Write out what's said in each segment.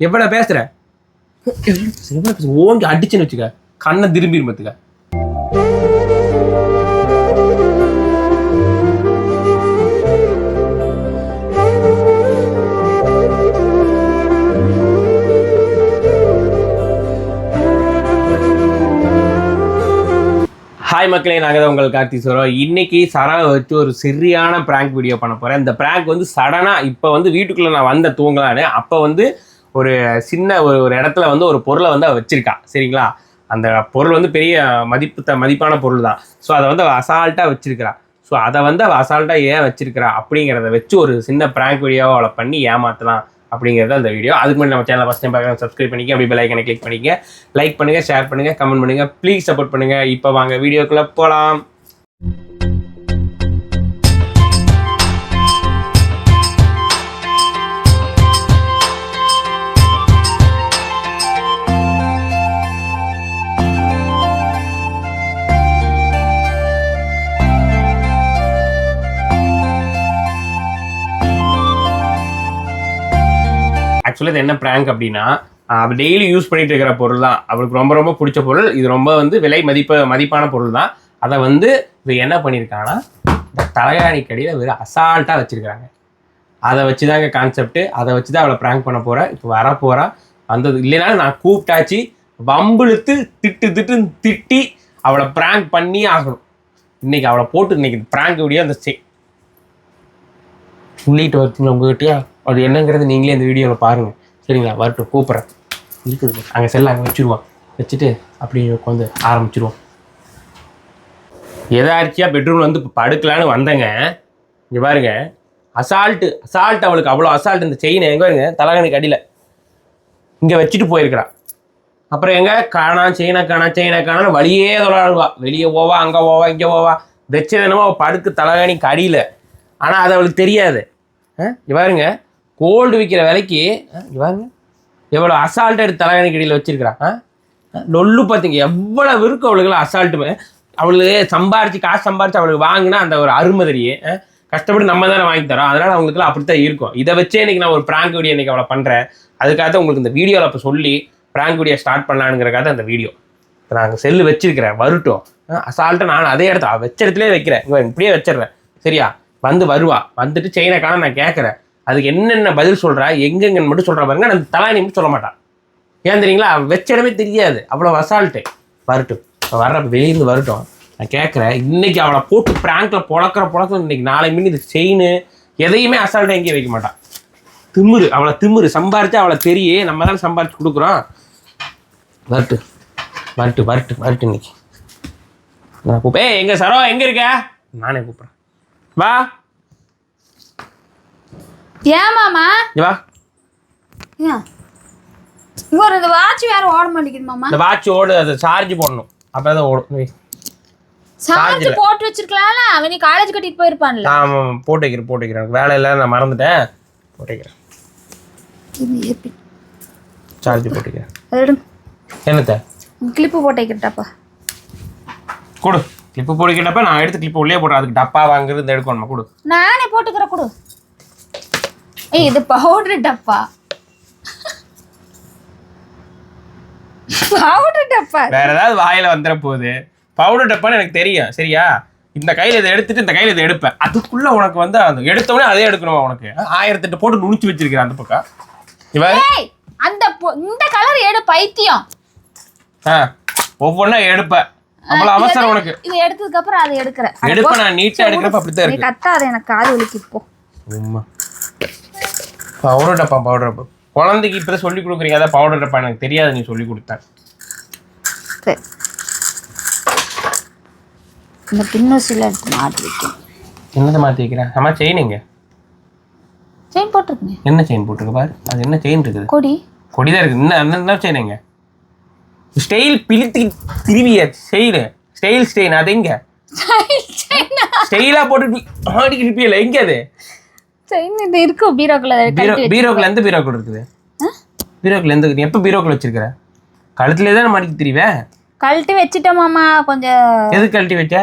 எவ்வளவு பேசுற? ஓங்கி அடிச்சுன்னு வச்சுக்க. கண்ணை திரும்பி இருமத்துக்க ஹாய் மக்களே நாங்கள் தான் உங்கள் கார்த்தி சொல்கிறோம் இன்னைக்கு சராவை வச்சு ஒரு சரியான ப்ராங்க் வீடியோ பண்ண போகிறேன் இந்த ப்ராங்க் வந்து சடனாக இப்போ வந்து வீட்டுக்குள்ளே நான் வந்த தூங்கலான்னு அப்போ வந்து ஒரு சின்ன ஒரு ஒரு இடத்துல வந்து ஒரு பொருளை வந்து அவள் வச்சிருக்கா. சரிங்களா? அந்த பொருள் வந்து பெரிய மதிப்பு த மதிப்பான பொருள் தான் ஸோ அதை வந்து அவள் அசால்ட்டாக வச்சிருக்கிறா. ஸோ அதை வந்து அவள் அசால்ட்டாக ஏன் வச்சிருக்கிறா? அப்படிங்கிறத வச்சு ஒரு சின்ன ப்ராங்க் வீடியோவை அவளை பண்ணி ஏமாற்றலாம் அப்படிங்கிறது அந்த வீடியோ அதுக்கு முன்னாடி நம்ம சேனலை ஃபஸ்ட் டைம் பார்க்குறேன் சப்ஸ்கிரைப் பண்ணிக்க அப்படி பெல் ஐக்கனை கிளிக் பண்ணிக்க. லைக் பண்ணுங்கள் ஷேர் பண்ணுங்கள் கமெண்ட் பண்ணுங்கள் ப்ளீஸ் சப்போர்ட் பண்ணுங்கள் இப்போ வாங்க வீடியோக்குள்ளே போகலாம் ஆக்சுவலாக இது என்ன ப்ராங்க் அப்படின்னா அவள் டெய்லி யூஸ் பண்ணிட்டு இருக்கிற பொருள் தான். அவளுக்கு ரொம்ப ரொம்ப பிடிச்ச பொருள். இது ரொம்ப வந்து விலை மதிப்பு மதிப்பான பொருள் தான். அதை வந்து இது என்ன பண்ணியிருக்காங்கன்னா இந்த தலையாணி கடியில் வெறும் அசால்ட்டாக வச்சுருக்காங்க அதை வச்சு தாங்க கான்செப்ட் அதை வச்சு தான் அவளை ப்ராங்க் பண்ண போகிறேன் இப்போ வர வந்தது இல்லைனாலும் நான் கூப்பிட்டாச்சு. வம்பிழுத்து திட்டு திட்டு திட்டி அவளை ப்ராங்க் பண்ணி ஆகணும். இன்னைக்கு அவளை போட்டு இன்னைக்கு ப்ராங்க் வீடியோ அந்த செ சொல்லிட்டு வரட்டுங்களா உங்ககிட்டயா? அது என்னங்கிறது நீங்களே இந்த வீடியோவில் பாருங்கள் சரிங்களா? வரட்டும் கூப்பிட்றேன். இருக்குது. அங்கே செல்ல அங்கே வச்சுருவோம். வச்சுட்டு அப்படி உட்காந்து ஆரம்பிச்சிருவோம். எதாச்சியாக பெட்ரூமில் வந்து இப்போ படுக்கலான்னு வந்தேங்க. இங்கே பாருங்க. அசால்ட்டு அசால்ட் அவளுக்கு அவ்வளோ அசால்ட் இந்த செயின் எங்கே பாருங்க? தலகாணிக்கு அடியில். இங்கே வச்சுட்டு போயிருக்கிறா. அப்புறம் எங்க? காணா செயினை காணா செயினை காணா வழியே தொழாடுவா வெளியே போவா அங்கே போவா இங்கே போவா. வச்சது என்னமோ அவள் படுக்கு தலகாணிக்கு அடியில். ஆனால் அது அவளுக்கு தெரியாது. ஆ, இங்க பாருங்க. கோல்டு விற்கிற விலைக்கு பாருங்க. எவ்வளோ அசால்ட்டாக எடுத்து தலகாணிக்கு அடியில் வச்சிருக்கிறான் நொல்லு லொல்லு பார்த்தீங்க எவ்வளவு இருக்கு அவளுக்குலாம் அசால்ட்டுமே அவளுக்கு சம்பாரிச்சு காசு சம்பாரிச்சு அவளுக்கு வாங்கினா அந்த ஒரு அருமை தெரியும் ஆ? கஷ்டப்பட்டு நம்ம தானே வாங்கி தரோம். அதனால் அவங்களுக்குலாம் அப்படித்தான் இருக்கும். இதை வச்சே இன்னைக்கு நான் ஒரு ப்ராங்க் வீடியோ இன்றைக்கி அவளை பண்ணுறேன் அதுக்காக தான் உங்களுக்கு இந்த வீடியோவில் அப்போ சொல்லி ப்ராங்க் வீடியோ ஸ்டார்ட் பண்ணலானுங்கிறக்காக தான் அந்த வீடியோ இப்போ நாங்கள் செல்லு வச்சிருக்கிறேன். வரட்டும். அசால்ட்டாக நான் அதே இடத்த வச்ச இடத்துலேயே வைக்கிறேன். இப்படியே வச்சிடுறேன். சரியா? வந்து வருவா. வந்துட்டு செயினை காண நான் கேட்குறேன். அதுக்கு என்னென்ன பதில் சொல்கிறா எங்கெங்கன்னு மட்டும் சொல்கிற பாருங்க. நான் தலானி மட்டும் சொல்ல மாட்டான் ஏன் தெரியுங்களா? அவ வச்ச இடமே தெரியாது. அவ்வளோ அசால்ட்டு வரட்டும். இப்போ வர்ற வெளியிருந்து வரட்டும். நான் கேட்குறேன் இன்னைக்கு அவளை போட்டு ப்ராங்க்கில் புழக்கிற புழக்கம் இன்னைக்கு நாளை மணி இது செயின் எதையுமே அசால்ட்டாக எங்கேயும் வைக்க மாட்டான் திமிரு. அவளை திமிரு. சம்பாரிச்சா அவளை தெரிய. நம்ம தானே சம்பாரிச்சு கொடுக்குறோம். வரட்டு வரட்டு வரட்டு வரட்டு இன்னைக்கு. நான் கூப்பிட்டேன் எங்கே சரோ? எங்கே இருக்க? நானே கூப்பிட்றேன். வா. ஏன் மாமா? இங்க வா. ஒரு இந்த வாட்ச் வேற ஓட மாட்டேங்குது மாமா. இந்த வாட்ச் ஓடு அதை சார்ஜ் போடணும். அப்போ தான் ஓடும். சார்ஜ். போட்டு வச்சிருக்கலாம்ல? அவன் நீ காலேஜ் கட்டிட்டு போயிருப்பான்ல. நான் போட்டு வைக்கிறேன் போட்டு வைக்கிறேன். வேலை இல்லை நான் மறந்துட்டேன். போட்டு வைக்கிறேன். சார்ஜ் போட்டு வைக்கிறேன். என்னத்த? கிளிப்பு போட்டு வைக்கிறட்டாப்பா கொடு. கிளிப்பு போட்டுக்கிட்டப்ப நான் எடுத்து கிளிப்பு உள்ளே போடுறேன். அதுக்கு டப்பா வாங்குறது எடுக்கணுமா? கொடு. நானே போட்டுக்கிறேன் கொடு. ஏய் இது பவுடர் டப்பா. பவுடர் டப்பா. வேற ஏதாவது வாயில வந்துட போகுது பவுடர் டப்பான்னு எனக்கு தெரியும் சரியா? இந்த கையில இதை எடுத்துட்டு இந்த கையில இதை எடுப்பேன். அதுக்குள்ள உனக்கு வந்து அந்த எடுத்தவொடனே அதே எடுக்கணுமா உனக்கு? ஆயிரத்தெட்டு போட்டு நுணிச்சு வச்சிருக்கிறேன் அந்த பக்கம். இவன் அந்த இந்த கலர் எடு பைத்தியம். ஆ ஒவ்வொன்றா எடுப்பேன் அவ்வளோ அவசரம் உனக்கு. இது எடுத்ததுக்கு அப்புறம் அதை எடுக்கிறேன். எடுப்ப. நான் நீட்டா எடுக்கிறப்ப அப்படித்தான் இருக்கு. கத்தாத எனக்கு காது வலிக்கு இப்போ பவுடர் டப்பா பவுடர் டப்பா. குழந்தைக்கு இப்போ சொல்லி கொடுக்குறீங்க அதான் பவுடர் டப்பா எனக்கு தெரியாது நீ சொல்லி கொடுத்த. சரி. இந்த பின்னூசில எடுத்து மாட்டி வைக்கணும். என்னதை மாற்றி வைக்கிறேன் அம்மா செயின் எங்க? செயின் போட்டிருக்கேன் என்ன செயின் போட்டிருக்கு பாரு. அது என்ன செயின் இருக்குது? கொடி. கொடிதான் இருக்குது. என்ன என்ன- செயின் எங்க? ஸ்டைல் பிழித்து திருவிய ஸ்டைலு ஸ்டைல் ஸ்டெயின் அது எங்க? ஸ்டைலா போட்டு ஆடிக்கிட்டு இருப்பியல எங்க அது? செயின் இது இருக்கும் பீரோக்குள்ள பீரோ பீரோக்குள்ள எந்த பீரோக்குள்ள இருக்குது பீரோக்குள்ள எந்த எப்போ பீரோக்குள்ள வச்சிருக்கிற? கழுத்துலேயே தானே மாட்டிக்கு திரிவே? கழட்டி வச்சுட்டேன் மாமா கொஞ்சம் எதுக்கு கழட்டி வச்ச?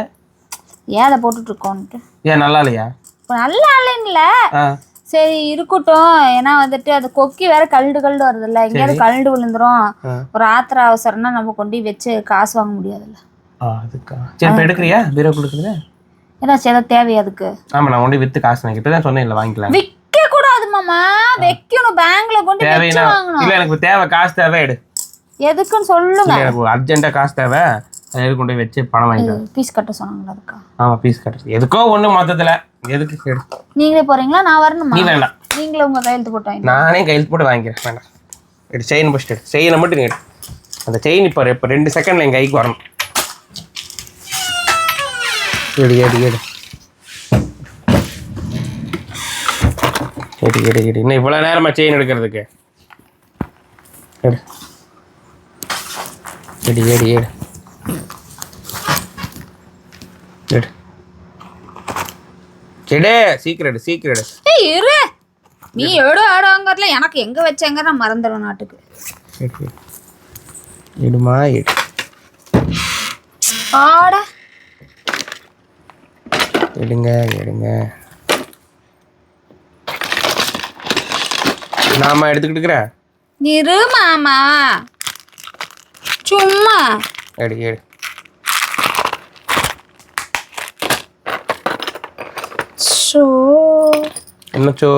ஏன் அதை போட்டுட்டு இருக்கோன்ட்டு ஏன் நல்லா இல்லையா? நல்லா இல்லைன்னு ஆ. சரி இருக்கட்டும். ஏன்னா வந்துட்டு அது கொக்கி வேற கல்டு கல்டு வருதுல்ல. எங்கேயாவது கல்டு விழுந்துரும். ஒரு ஆத்திர அவசரம்னா நம்ம கொண்டு வச்சு காசு வாங்க முடியாதுல்ல. அதுக்கா. சரி எடுக்கிறியா? பீரோ கொடுக்குறது? ஏதாச்சும் ஏதாவது தேவை அதுக்கு? ஆமா நான் கொண்டு வித்து காசு நான் இப்போ தான் சொன்னேன் இல்லை வாங்கிக்கலாம். விற்க கூடாது மாமா. வைக்கணும் பேங்க்ல கொண்டு வச்சு வாங்கணும். இல்லை எனக்கு தேவை காசு தேவை எடு. எதுக்குன்னு சொல்லுங்க. எனக்கு அர்ஜென்ட்டாக காசு தேவை. அதை கொண்டு வச்சு பணம் வாங்கிக்கலாம். பீஸ் கட்ட சொன்னாங்களா அதுக்கா? ஆமா பீஸ் கட்டு எதுக்கோ ஒண்ணு மொத்தத்துல. எதுக்கு நீங்களே போறீங்களா? நான் வரணுமா? நீ வேண்டாம் நீங்களே உங்க கையெழுத்து போட்டு வாங்க நானே கையில் போட்டு வாங்கிக்கிறேன். வேண்டாம் எடு செயின் ஃபஸ்ட் எடு. செயினை மட்டும் நீ எடு. அந்த செயின் இப்போ இப்போ ரெண்டு செகண்ட்ல என் கைக்கு வரணும். எடு எடு எடு எடு எடு எடு இன்னும் இவ்வளோ நேரமா செயின் எடுக்கிறதுக்கு எடு எடு எடு எடு எடு எடு சீக்கிரம் சீக்கிரம் ஏய் இரு நீ எடு ஆடாங்கறதுல எனக்கு எங்க வச்சேங்க நான் மறந்துடுவேன் நாட்டுக்கு எடு எடுமா எடு ஆட எடுங்க எடுங்க. நாம எடுத்துக்கிட்டு இருக்கிறேன் இரு மாமா. சும்மா. எடு எடு. ஷோ என்னச்சோ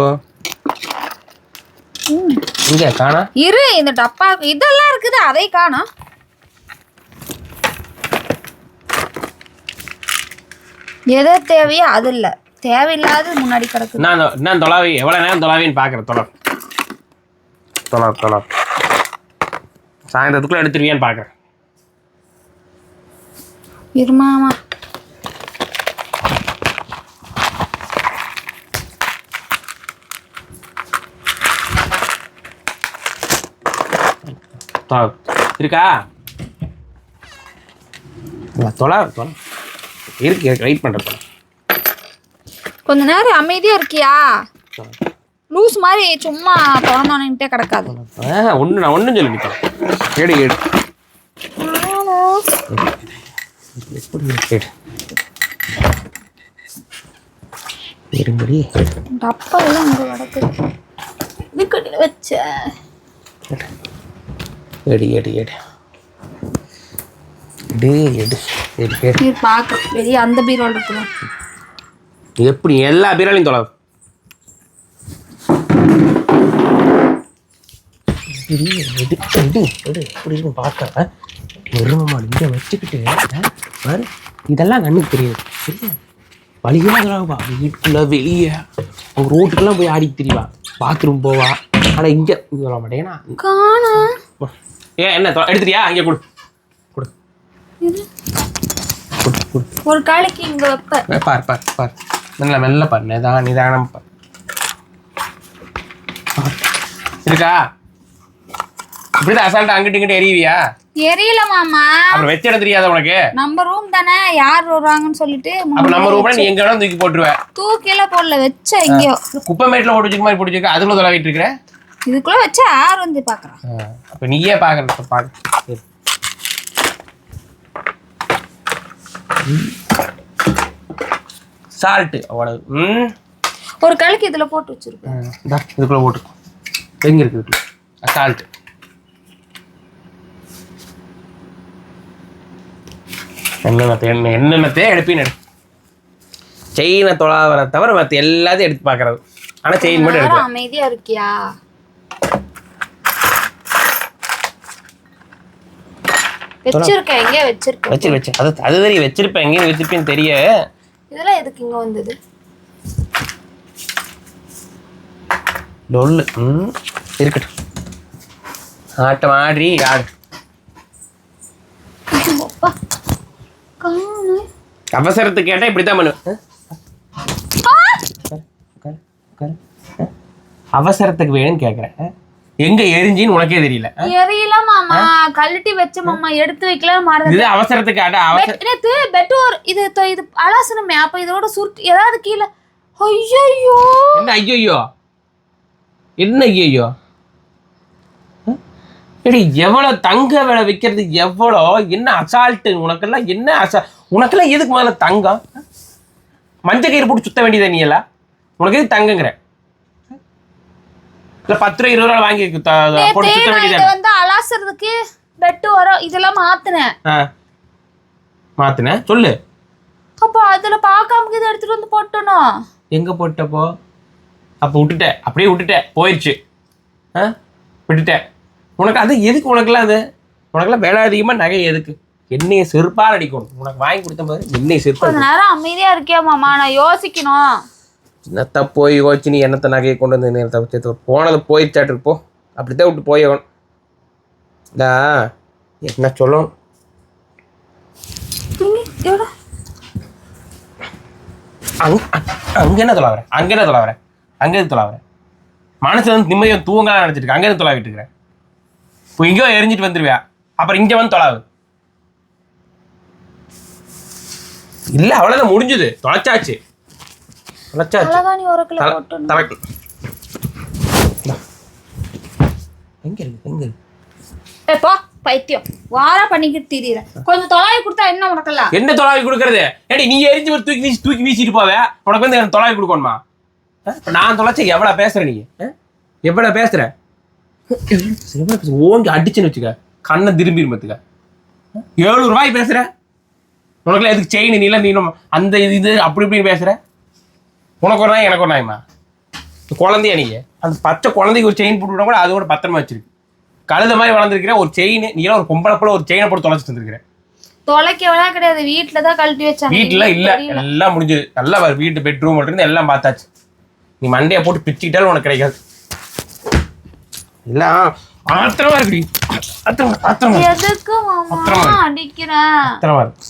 இங்க காணா. இரு இந்த டப்பா இதெல்லாம் இருக்குது அதை காணோம். எது தேவையோ அது இல்ல தேவையில்லாதது முன்னாடி கிடக்குது. நான் நான் தொலாவி எவ்வளோ நேரம் தொலாவின்னு பார்க்குறேன் தொலை தொலை தொலை சாயந்தரத்துக்குள்ள எடுத்துருவியான்னு பார்க்குறேன் இரு மாமா தொலை இருக்கா? தொலை தொலை இருக்கு இருக்கு வெயிட் பண்ணுறேன் கொஞ்ச நேரம் அமைதியா இருக்கியா? லூஸ் மாதிரி சும்மா திறந்தோன்னுட்டே கிடக்காது. ஒன்று நான் ஒன்றும் சொல்லி எடு எப்படி எடு இருங்கடி. டப்பா எல்லாம் இங்க கிடக்குது இதுக்கடியில் வச்ச. எடு எடு எடு எடு எடு. நீ பார்க்க பெரிய அந்த பீரோல் இருக்குல்ல எப்படி எல்லா பீராலையும் தொலை. எப்படி இருக்கும் பார்க்க எருமமா இங்கே வச்சுக்கிட்டு பாரு இதெல்லாம் கண்ணுக்கு தெரியுது இல்லை வழியாக வீட்டுக்குள்ள வெளியே அவங்க ரோட்டுக்கெல்லாம் போய் ஆடிக்கு தெரியவா பாத்ரூம் போவா ஆனால் இங்கே இங்கே சொல்ல மாட்டேன் ஏன்னா காணோம். ஏ என்ன எடுத்துட்டியா? அங்கே கொடு. கொடு. ஒரு காலைக்கு இங்க வைப்ப. பார் பார் பார். மெல்ல மெல்ல பார். நிதான நிதானம் பார். இருக்கா? இப்படிதான் அசால்ட்டா அங்கிட்டு இங்கிட்டு எறிவியா? எரியல மாமா. அப்புறம் வச்ச இடம் தெரியாத உனக்கு? நம்ம ரூம் தானே. யார் வருவாங்கன்னு சொல்லிட்டு அப்ப நம்ம ரூம்ல நீ எங்க வேணாலும் தூக்கி போட்டுருவ. தூக்கில போடல வச்ச எங்கேயோ. குப்பை மேட்ல போட்டு வச்சுக்க மாதிரி போட்டு அதுக்குள்ள தொலைவிட்டு இருக்கிற? இதுக்குள்ள வச்ச யார் வந்து பாக்குறான் அப்ப நீயே பாக்குற பாக்க சால்ட்டு அவ்வளவு. ம். ஒரு கழுக்கு இதுல போட்டு வச்சிருப்பேன். இந்தா இதுக்குள்ள போட்டு. எங்க இருக்கு இதுக்குள்ள சால்ட் என்னென்னத்தை என்ன என்னென்னத்தையே எடுப்பின்னு எடு. செயினை தொலாவரை தவிர மற்ற எல்லாத்தையும் எடுத்து பார்க்கறது ஆனால் செயின் மட்டும் எடுக்கலாம். நேரம் அமைதியா இருக்கியா? வச்சிருக்கேன் எங்கேயோ வச்சிருக்கேன். வச்சிரு வச்சு. அது அது தெரியும் வச்சிருப்பேன் எங்கேயும் வச்சிருப்பேன்னு தெரிய. இதெல்லாம் எதுக்கு இங்க வந்தது? லொல்லு. ம் இருக்கட்டும். ஆட்டம் ஆடி ஆடு. அவசரத்துக்கு கேட்டால் இப்படி தான் பண்ணுவேன். அவசரத்துக்கு வேணும்னு கேட்குறேன் எங்க எரிஞ்சின்னு உனக்கே தெரியல. எரியல மாமா. கழட்டி வச்ச மாமா எடுத்து வைக்கல மறந்து இது அவசரத்துக்கு அவசர நேத்து பெட்டோர் இது இது அலாசனமே. அப்ப இதோட சுருட்டு ஏதாவது கீழே. ஐயோ என்ன ஐயோ என்ன ஐயோ எடி எவ்வளவு தங்க விலை விற்கிறது எவ்வளோ? என்ன அசால்ட்டு உனக்கெல்லாம் என்ன அசா உனக்கெல்லாம் எதுக்கு முதல்ல தங்கம்? மஞ்சள் கயிறு போட்டு சுத்த வேண்டியது நீ எல்லாம். உனக்கு எதுக்கு தங்கங்கிற? இல்ல பத்து ரூபா இருபது ரூபா வாங்கி போட்டு சுத்த வந்து அலாசுறதுக்கு பெட்டு வரும் இதெல்லாம் மாத்தினேன். மாத்தினேன் சொல்லு. அப்போ அதுல பார்க்காம இதை எடுத்துட்டு வந்து போட்டணும் எங்க போட்டப்போ? அப்போ விட்டுட்டேன். அப்படியே விட்டுட்டேன். போயிடுச்சு ஆ? விட்டுட்டேன். உனக்கு அது எதுக்கு உனக்குலாம் அது? உனக்குலாம் விலை அதிகமாக நகை எதுக்கு? என்னைய செருப்பால் அடிக்கணும். உனக்கு வாங்கி கொடுத்த மாதிரி என்னைய செருப்பால் நேரம் அமைதியா இருக்கியா மாமா நான் யோசிக்கணும். என்னத்த போய் யோசிச்சு நீ என்னத்த நகையை கொண்டு வந்து நேரத்தை வச்சு போனது போயிடுச்சாட்டு போ. அப்படித்தான் விட்டு போய் டா என்ன சொல்லணும்? எவ்வளோ? அங்க என்ன தொலை வரேன் அங்க என்ன தொலை வரேன் அங்க எது தொலை வரேன் மனசு வந்து நிம்மதியாக தூங்கலாம் நினச்சிட்டு அங்கே எது தொலாவிட்டு இருக்கிறேன் இப்போ இங்கேயோ எரிஞ்சிட்டு வந்துருவியா? அப்புறம் இங்கே வந்து தொலாவு இல்ல அவ்வளோதான் முடிஞ்சுது. தொலைச்சாச்சு தொலைச்சாச்சு தலகாணி ஒரு கிலோ தலை போட்டணும் தலைக்கு. எங்க இருக்கு? எங்க இருக்கு? பைத்தியம். வாரா பண்ணிக்கிட்டு திரியிறேன் கொஞ்சம் தொலாவி கொடுத்தா என்ன உனக்கெல்லாம்? என்ன தொலாவி கொடுக்கறது? ஏடி நீ எரிஞ்சு ஒரு தூக்கி வீசி தூக்கி வீசிட்டு போவே. உனக்கு வந்து எனக்கு தொலாவி கொடுக்கணுமா? நான் தொலைச்ச எவ்வளோ பேசுற நீ? எவ்வளோ பேசுற? ஓங்கி அடிச்சுன்னு வச்சுக்க. கண்ணை திரும்பி மத்துக்க ஏழு ரூபாய் பேசுற? உனக்குலாம் எதுக்கு செயின் நீலாம் நீ அந்த இது இது அப்படி இப்படின்னு பேசுற? உனக்கு ஒரு நாய் எனக்கு ஒரு நாயமா. குழந்தையா நீங்க அந்த பச்சை குழந்தைக்கு ஒரு செயின் போட்டு கூட அது கூட பத்திரமா வச்சிருக்கு. கழுத மாதிரி வளர்ந்துருக்கிற ஒரு செயின் நீலாம் ஒரு பொம்பளை போல ஒரு செயினை போட்டு தொலைச்சிட்டு வந்துருக்கிற தொலைக்கவெல்லாம் கிடையாது வீட்டுல தான் கழட்டி வச்சாங்க. வீட்டுல இல்ல. எல்லாம் முடிஞ்சது. நல்லா வீட்டு பெட்ரூம் இருந்து எல்லாம் பார்த்தாச்சு. நீ மண்டையை போட்டு பிச்சுக்கிட்டாலும் உனக்கு கிடைக்காது. இல்ல ஆத்திரமா இருக்குடி ஆத்திரமா ஆத்திரமா ஆத்திரமா இருக்கு.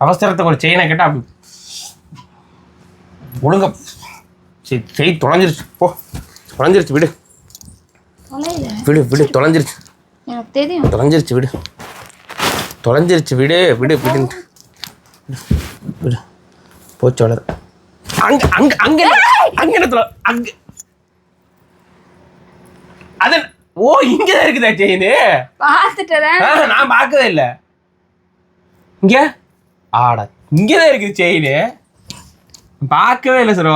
அவசரத்துக்கு ஒரு செயினை கேட்டா அப்படி ஒழுங்க சரி செய் தொலைஞ்சிருச்சு. போ. தொலைஞ்சிருச்சு விடு. விடு விடு தொலைஞ்சிருச்சு. எனக்கு தெரியும். தொலைஞ்சிருச்சு விடு. தொலைஞ்சிருச்சு விடு விடு விடு விடு. போச்சு வளர அங்க அங்க அங்க அங்க என்ன அங்க. அது ஓ இங்கதான் இருக்குதா செயின்? பார்த்துட்டேன். நான் பார்க்கவே இல்லை. இங்க? ஆடா இங்கதான் இருக்குது செயின். பார்க்கவே இல்லை சரோ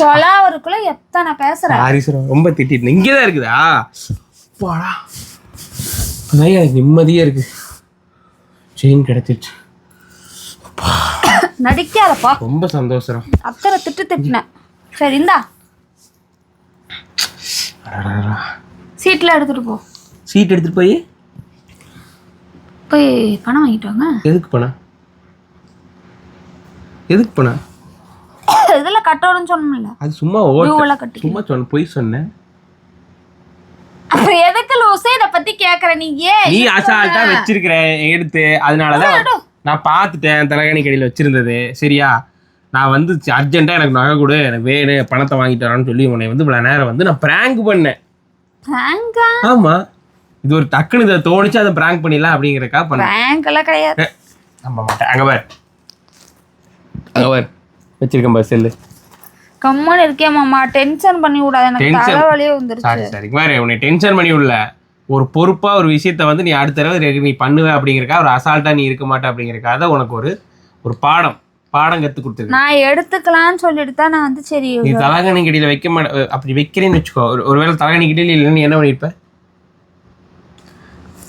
சொலாவருக்குள்ள எத்தனை பேசுறேன் சாரி சரோ ரொம்ப திட்டிட்டு. இங்கதான் இருக்குதா? போடா. அதான் எனக்கு நிம்மதியா இருக்கு. செயின் கிடைச்சிருச்சு. நடிக்காதப்பா ரொம்ப சந்தோஷம் அத்தனை திட்டு திட்டினேன். சரி இந்தா. சீட்ல எடுத்துட்டு போ சீட் எடுத்துட்டு போய் போய் பணம் வாங்கிட்டு வாங்க எதுக்கு போன எதுக்கு போன? இதுல கட்டணும்னு சொன்னோம்ல அது சும்மா ஓட்ட. கட்டி சும்மா சொன்ன பொய் சொன்னேன் அப்புறம் எதுக்கு லூசே? இத பத்தி கேக்குற நீ ஏன்? நீ அசால்ட்டா வச்சிருக்கிற எடுத்து. அதனாலதான் நான் பார்த்துட்டேன் தலைகணி கடையில் வச்சிருந்தது. சரியா? நான் வந்து அர்ஜென்ட்டாக எனக்கு நகை கொடு எனக்கு வேணும் பணத்தை வாங்கிட்டு வரேன்னு சொல்லி உன்னை வந்து இவ்வளோ நேரம் வந்து நான் ப்ராங்க் பண்ணேன். பிராங்கா ஆமா. இது ஒரு டக்குன்னு இதை தோணிச்சு அதை ப்ராங்க் பண்ணிடலாம் அப்படிங்கிறக்கா பண்ணேன். கிடையாது. நம்ப மாட்டேன் அங்கே பார். வச்சிருக்கேன் பார் செல்லு. கம்முன்னு இருக்கே மாமா. டென்ஷன் பண்ணி விடாத எனக்கு Tension? தலைவலியே வந்துருச்சு. Sorry sorry. வேறு உன்னை டென்ஷன் பண்ணி விடல. ஒரு பொறுப்பா ஒரு விஷயத்த வந்து நீ அடுத்த தடவை ரெ- நீ பண்ணுவ அப்படிங்கிறக்கா ஒரு அசால்ட்டா நீ இருக்க மாட்ட அப்படிங்கிறக்காக உனக்கு ஒரு ஒரு பாடம். பாடம் கத்து கொடுத்துருக்கு நான் எடுத்துக்கலாம்னு சொல்லிட்டு தான் நான் வந்து சரி நீ தலகாணி கடியில வைக்க மாட்ட. அப்படி வைக்கிறேன்னு வச்சுக்கோ. ஒரு ஒருவேளை தலகாணி கடியில் இல்லைன்னு நீ என்ன பண்ணிருப்ப?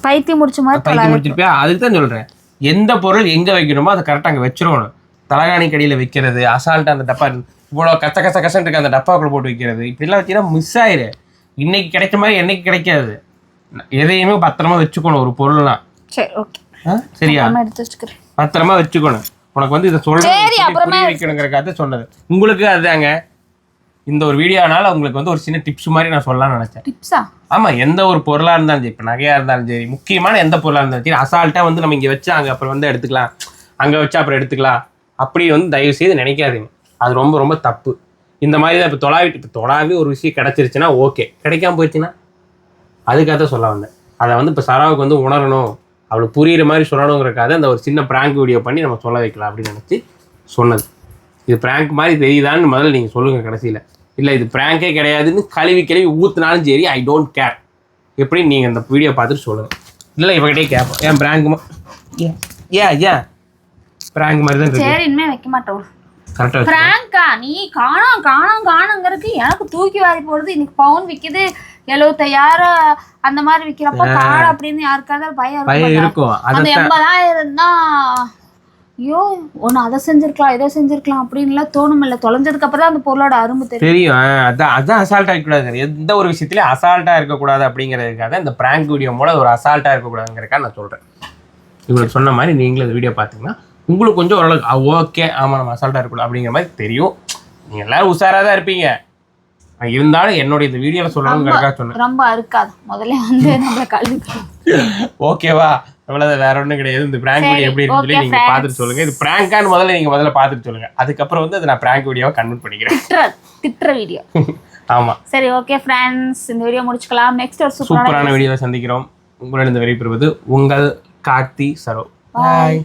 பைத்தியம் முடிச்ச மாதிரி தொலை முடிச்சிருப்பியா? அதுக்கு தான் சொல்றேன். எந்த பொருள் எங்க வைக்கணுமோ அதை கரெக்டாக அங்கே வச்சிடணும் தலகாணி கடியில வைக்கிறது அசால்ட்டா அந்த டப்பா இவ்வளோ கச்ச கச்ச கசன்னு இருக்க அந்த டப்பாக்குள்ள போட்டு வைக்கிறது. இப்படிலாம் வச்சீங்கன்னா மிஸ் ஆயிரு. இன்னைக்கு கிடைச்ச மாதிரி என்னைக்கு கிடைக்காது. எதையுமே பத்திரமா வச்சுக்கணும் ஒரு பொருள்லாம். சரி ஓகே? சரியா? பத்திரமா வச்சுக்கணும். உனக்கு வந்து இதை புரிய வைக்கணுங்கிறக்காக சொன்னது. உங்களுக்கு அதுதாங்க. இந்த ஒரு வீடியோனால உங்களுக்கு வந்து ஒரு சின்ன டிப்ஸ் மாதிரி நான் சொல்லலாம்னு நினைச்சேன். டிப்ஸா ஆமா எந்த ஒரு பொருளா இருந்தாலும் சரி இப்போ நகையா இருந்தாலும் சரி முக்கியமான எந்த பொருளா இருந்தாலும் சரி அசால்ட்டா வந்து நம்ம இங்க வச்சு அங்க அப்புறம் வந்து எடுத்துக்கலாம். அங்க வச்சு அப்புறம் எடுத்துக்கலாம். அப்படி வந்து தயவு செய்து நினைக்காதீங்க. அது ரொம்ப ரொம்ப தப்பு. இந்த மாதிரி தான் இப்போ தொலாவிட்டு இப்போ தொலாவி ஒரு விஷயம் கிடைச்சிருச்சுன்னா ஓகே. கிடைக்காம போயிடுச்சுன்னா? அதுக்காக தான் சொல்ல வந்தேன். அதை வந்து இப்போ சராவுக்கு வந்து உணரணும். அவளுக்கு புரியுற மாதிரி சொல்லணுங்கிறக்காக அந்த ஒரு சின்ன ப்ராங்க் வீடியோ பண்ணி நம்ம சொல்ல வைக்கலாம் அப்படின்னு நினச்சி சொன்னது. இது ப்ராங்க் மாதிரி தெரியுதான்னு முதல்ல நீங்கள் சொல்லுங்கள் கடைசியில். இல்லை இது ப்ராங்கே கிடையாதுன்னு கழுவி கழுவி ஊற்றுனாலும் சரி ஐ டோன்ட் கேர் எப்படி நீங்கள் இந்த வீடியோ பார்த்துட்டு சொல்லுங்கள் இல்லை இவகிட்டே கேட்போம் ஏன் ப்ராங்க் ஏன் ஏன் ஏன் ப்ராங்க் மாதிரி தான் இருக்கு சரி இனிமே வைக்க மாட்டோம். கரெக்டாக பிராங்கா நீ காணோம் காணோம் காணுங்கிறதுக்கு எனக்கு தூக்கி வாரி போடுது. இன்னைக்கு பவுன் விக்குது. எழுபத்தையாயிரம் அந்த மாதிரி விக்கிறப்ப காணோம் அப்படின்னு யாருக்காவது பயம் பயம் இருக்கும். அந்த எண்பதாயிரம் தான் ஐயோ ஒன்று அதை செஞ்சிருக்கலாம் இதை செஞ்சிருக்கலாம் அப்படின்லாம் தோணும் இல்லை. தொலைஞ்சதுக்கு அப்புறம் தான் அந்த பொருளோட அரும்பு தெரியும். தெரியும். அதான் அதான் அசால்ட்டாக இருக்கக்கூடாது எந்த ஒரு விஷயத்துலையும் அசால்ட்டாக இருக்கக்கூடாது அப்படிங்கிறதுக்காக இந்த ப்ராங்க் வீடியோ மூலம் ஒரு அசால்ட்டாக இருக்கக்கூடாதுங்கிறக்காக நான் சொல்கிறேன் இவங்களுக்கு சொன்ன மாதிரி நீங்களும் இந்த வீடியோ பார்த்தீங்கன்னா உங்களுக்கு கொஞ்சம் ஓரளவுக்கு ஓகே ஆமாம் நம்ம அசால்ட்டாக இருக்கக்கூடாது அப்படிங்கிற மாதிரி தெரியும். நீங்கள் எல்லாரும் உஷாராக தான் இருப்பீங்க. இருந்தாலும் என்னோட இந்த வீடியோவில் சொல்லணுங்கிறக்காக சொன்னேன். ரொம்ப அறுக்காது. முதல்ல வந்து நம்மளை கழுவி ஓகேவா அவ்வளோதான் வேற ஒன்றும் கிடையாது. இந்த ப்ராங்க் வீடியோ எப்படி இருக்குன்னு சொல்லி நீங்கள். பார்த்துட்டு சொல்லுங்க. இது ப்ராங்கான்னு முதல்ல நீங்கள் முதல்ல பார்த்துட்டு சொல்லுங்க. அதுக்கப்புறம் வந்து அதை நான் ப்ராங்க் வீடியோவை கன்வெர்ட் பண்ணிக்கிறேன். திட்டுற வீடியோ ஆமாம் சரி ஓகே ஃப்ரெண்ட்ஸ் இந்த வீடியோ முடிச்சுக்கலாம். நெக்ஸ்ட் ஒரு சூப்பரான வீடியோவை சந்திக்கிறோம். உங்களிடம் விடைபெறுவது உங்கள் கார்த்தி சரோ. பாய்